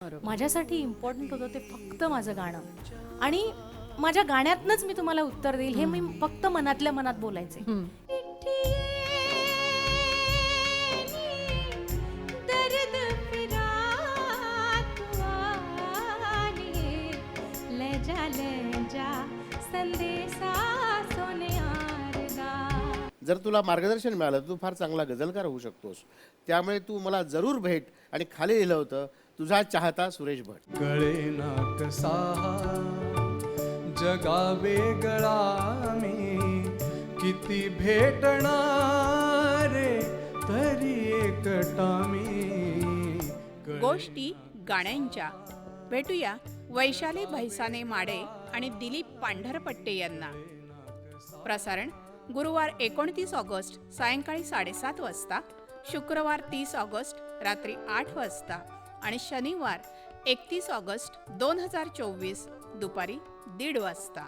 माझ्यासाठी इम्पॉर्टंट होतं ते फक्त माझं गाणं. आणि माझ्या गाण्यातनंच मी तुम्हाला उत्तर देईल हे मी फक्त मनातल्या मनात बोलायचे. जर तुला मार्गदर्शन मिळालं तर तू फार चांगला गझलकार होऊ शकतोस. त्यामुळे तू मला जरूर भेट आणि खाली लिहिलं होतं तुझा चाहता सुरेश भट. कळेना कसा जगा वेगळा मी किती भेटणार तरी एकटा मी कळे- गोष्टी गाण्यांच्या. भेटूया वैशाली भैसाने माडे आणि दिलीप पांढरपट्टे यांना. प्रसारण गुरुवार एकोणतीस ऑगस्ट सायंकाळी साडेसात वाजता शुक्रवार तीस ऑगस्ट रात्री आठ वाजता. आणि शनिवार एकतीस ऑगस्ट दोन हजार चोवीस दुपारी दीड वाजता.